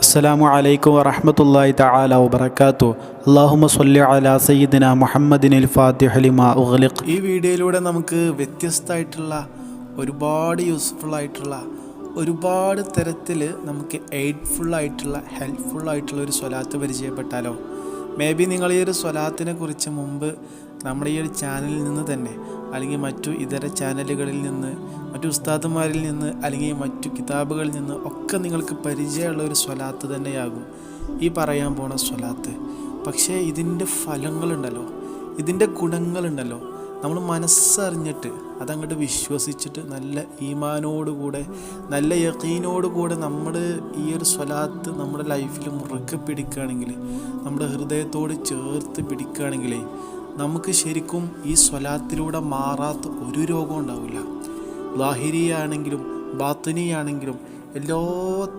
അസ്സലാമു അലൈക്കും വറഹ്മത്തുള്ളാഹി തആല വബറകാതുഹു. അല്ലാഹുമ്മ സ്വല്ലി അലാ സയ്യിദിന മുഹമ്മദിനിൽ ഫാത്തിഹലിമ ലിമാ ഉഗ്ലിഖ്. ഈ വീഡിയോയിലൂടെ നമുക്ക് വ്യത്യസ്തമായിട്ടുള്ള ഒരുപാട് യൂസ്ഫുൾ ആയിട്ടുള്ള ഒരുപാട് തരത്തിൽ നമുക്ക് എയ്ഡ്ഫുള്ളായിട്ടുള്ള ഹെൽപ്ഫുള്ളായിട്ടുള്ള ഒരു സ്വലാത്ത് പരിചയപ്പെട്ടാലോ? മേ ബി നിങ്ങൾ ഈ ഒരു സ്വലാത്തിനെ കുറിച്ച് മുമ്പ് നമ്മുടെ ഈ ഒരു ചാനലിൽ നിന്ന് തന്നെ അല്ലെങ്കിൽ മറ്റു ഇതര ചാനലുകളിൽ നിന്ന് മറ്റു ഉസ്താദുമാരിൽ നിന്ന് അല്ലെങ്കിൽ മറ്റു കിതാബുകളിൽ നിന്ന് ഒക്കെ നിങ്ങൾക്ക് പരിചയമുള്ള ഒരു സ്വലാത്ത് തന്നെയാകും ഈ പറയാൻ പോണ സ്വലാത്ത്. പക്ഷേ ഇതിന്റെ ഫലങ്ങളുണ്ടല്ലോ ഇതിന്റെ ഗുണങ്ങളുണ്ടല്ലോ. നമ്മൾ മനസ്സറിഞ്ഞിട്ട് അതങ്ങോട്ട് വിശ്വസിച്ചിട്ട് നല്ല ഈമാനോടുകൂടെ നല്ല യക്കീനോടുകൂടെ നമ്മൾ ഈ ഒരു സ്വലാത്ത് നമ്മുടെ ലൈഫിൽ മുറുകെ പിടിക്കുകയാണെങ്കിൽ നമ്മുടെ ഹൃദയത്തോട് ചേർത്ത് പിടിക്കുകയാണെങ്കിൽ നമുക്ക് ശരിക്കും ഈ സ്വലാത്തിലൂടെ മാറാത്ത ഒരു രോഗം ഉണ്ടാവില്ല. ലാഹിരിയാണെങ്കിലും ബാത്തിനിയാണെങ്കിലും എല്ലാ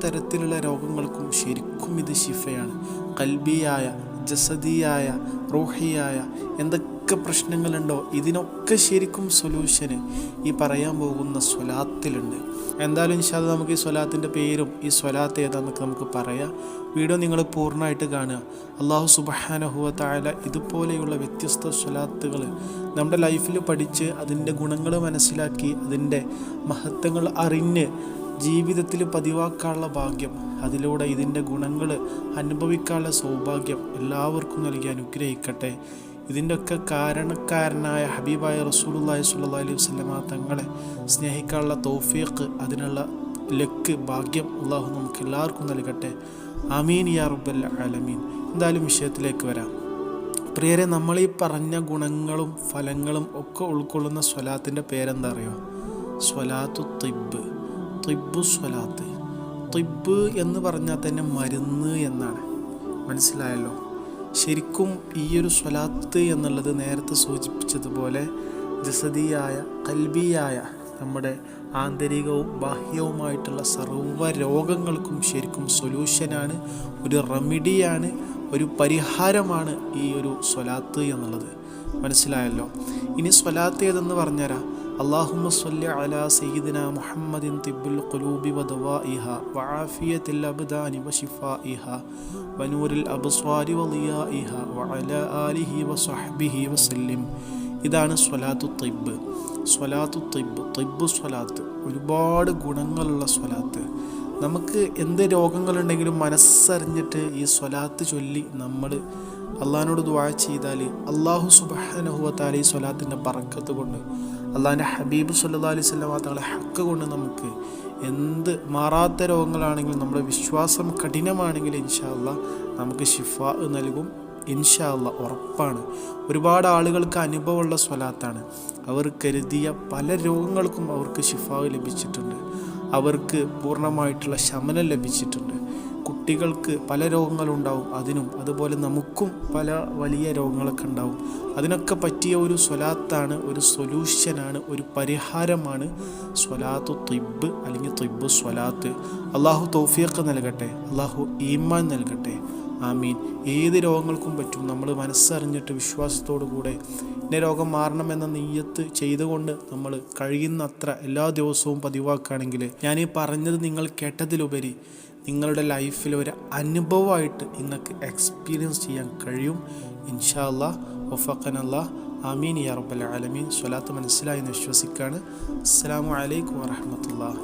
തരത്തിലുള്ള രോഗങ്ങൾക്കും ശരിക്കും ഇത് ശിഫയാണ്. കൽബിയായ ജസദിയായ റോഹിയായ എന്തൊക്കെ പ്രശ്നങ്ങളുണ്ടോ ഇതിനൊക്കെ ശരിക്കും സൊല്യൂഷന് ഈ പറയാൻ പോകുന്ന സ്വലാത്തിലുണ്ട്. എന്തായാലും ഇൻഷാൽ നമുക്ക് ഈ സ്വലാത്തിന്റെ പേരും ഈ സ്വലാത്ത് ഏതാന്നൊക്കെ നമുക്ക് പറയാം. വീഡിയോ നിങ്ങൾ പൂർണമായിട്ട് കാണുക. അള്ളാഹു സുബഹാനഹുവത്തായ ഇതുപോലെയുള്ള വ്യത്യസ്ത സ്വലാത്തുകൾ നമ്മുടെ ലൈഫിൽ പഠിച്ച് അതിന്റെ ഗുണങ്ങൾ മനസ്സിലാക്കി അതിന്റെ മഹത്വങ്ങൾ അറിഞ്ഞ് ജീവിതത്തിൽ പതിവാക്കാനുള്ള ഭാഗ്യം അതിലൂടെ ഇതിന്റെ ഗുണങ്ങൾ അനുഭവിക്കാനുള്ള സൗഭാഗ്യം എല്ലാവർക്കും നൽകി അനുഗ്രഹിക്കട്ടെ. ഇതിന്റെയൊക്കെ കാരണക്കാരനായ ഹബീബായ റസൂലുള്ളാഹി സ്വല്ലല്ലാഹി അലൈഹി വസ്ലമ തങ്ങളെ സ്നേഹിക്കാനുള്ള തൗഫീഖ് അതിനുള്ള ലക്ക് ഭാഗ്യം അള്ളാഹു നമുക്ക് എല്ലാവർക്കും നൽകട്ടെ. അമീൻ യാ റബ്ബൽ ആലമീൻ. എന്തായാലും വിഷയത്തിലേക്ക് വരാം. പ്രിയരെ നമ്മൾ ഈ പറഞ്ഞ ഗുണങ്ങളും ഫലങ്ങളും ഒക്കെ ഉൾക്കൊള്ളുന്ന സ്വലാത്തിന്റെ പേരെന്താ അറിയോ സ്വലാത്തു തിബ് തിബ്ബു സ്വലാത്ത്. തിബ് എന്ന് പറഞ്ഞാൽ തന്നെ മരുന്ന് എന്നാണ്. മനസ്സിലായല്ലോ? ശരിക്കും ഈ ഒരു സ്വലാത്ത് എന്നുള്ളത് നേരത്തെ സൂചിപ്പിച്ചതുപോലെ ജസദിയായ കൽബിയായ നമ്മുടെ ആന്തരികവും ബാഹ്യവുമായിട്ടുള്ള സർവ രോഗങ്ങൾക്കും ശരിക്കും സൊല്യൂഷനാണ് ഒരു റെമിഡിയാണ് ഒരു പരിഹാരമാണ് ഈ ഒരു സ്വലാത്ത് എന്നുള്ളത്. മനസ്സിലായല്ലോ. ഇനി സ്വലാത്ത് ഏതെന്ന് പറഞ്ഞുതരാം. അള്ളാഹുമ സ്വല്ലി അലാ സയ്യിദിന മുഹമ്മദിൻ തിബുൽ ഖുലൂബി വദവാഇഹ വആഫിയത്തിൽ അബ്ദാനി വശിഫാഇഹ വനൂരിൽ അബ്സ്വാരി വളിയാഇഹ വഅലാ ആലിഹി വസഹ്ബിഹി വസല്ലിം ഇതാണ് സ്വലാത്തു തിബ് സ്വലാത്തു തിബ് തിബ് സ്വലാത്ത്. ഒരുപാട് ഗുണങ്ങളുള്ള സ്വലാത്ത്. നമുക്ക് എന്ത് രോഗങ്ങളുണ്ടെങ്കിലും മനസ്സറിഞ്ഞിട്ട് ഈ സ്വലാത്ത് ചൊല്ലി നമ്മൾ അള്ളഹാനോട് ദ്വാ ചെയ്താൽ അള്ളാഹു സുബാനഹുവത്താല സ്വലാത്തിന്റെ പറക്കത്ത് കൊണ്ട് അള്ളാഹിന്റെ ഹബീബ് സല്ലാ അലൈഹി സ്വലാ തങ്ങളെ ഹക്ക് കൊണ്ട് നമുക്ക് എന്ത് മാറാത്ത രോഗങ്ങളാണെങ്കിലും നമ്മുടെ വിശ്വാസം കഠിനമാണെങ്കിൽ ഇൻഷാല്ല നമുക്ക് ഷിഫ നൽകും. ഇൻഷാല്ല ഉറപ്പാണ്. ഒരുപാട് ആളുകൾക്ക് അനുഭവമുള്ള സ്വലാത്താണ്. അവർ കരുതിയ പല രോഗങ്ങൾക്കും അവർക്ക് ഷിഫാവ് ലഭിച്ചിട്ടുണ്ട്. അവർക്ക് പൂർണമായിട്ടുള്ള ശമനം ലഭിച്ചിട്ടുണ്ട്. കുട്ടികൾക്ക് പല രോഗങ്ങളുണ്ടാവും. അതിനും അതുപോലെ നമുക്കും പല വലിയ രോഗങ്ങളൊക്കെ ഉണ്ടാവും. അതിനൊക്കെ പറ്റിയ ഒരു സ്വലാത്താണ് ഒരു സൊല്യൂഷനാണ് ഒരു പരിഹാരമാണ് സ്വലാത്തു ത്വിബ് അല്ലെങ്കിൽ ത്വിബ് സ്വലാത്ത്. അള്ളാഹു തൗഫീഖ് നൽകട്ടെ അള്ളാഹു ഈമാൻ നൽകട്ടെ. ആമീൻ. ഏത് രോഗങ്ങൾക്കും പറ്റും. നമ്മൾ മനസ്സറിഞ്ഞിട്ട് വിശ്വാസത്തോടു കൂടെ എന്റെ രോഗം മാറണമെന്ന നെയ്യത്ത് ചെയ്തുകൊണ്ട് നമ്മൾ കഴിയുന്നത്ര എല്ലാ ദിവസവും പതിവാക്കുകയാണെങ്കിൽ ഞാൻ ഈ പറഞ്ഞത് നിങ്ങൾ കേട്ടതിലുപരി നിങ്ങളുടെ ലൈഫിൽ ഒരു അനുഭവമായിട്ട് നിങ്ങൾക്ക് എക്സ്പീരിയൻസ് ചെയ്യാൻ കഴിയും. ഇൻഷാ അല്ലാ വഫഖൻ അല്ലാ ആമീൻ യാ റബ്ബൽ ആലമീൻ. സ്വലാത്ത് മനസ്സിലായി എന്ന് വിശ്വസിക്കുകയാണ്. അസ്സാം വലൈക്കും വാഹമത്തല്ലാ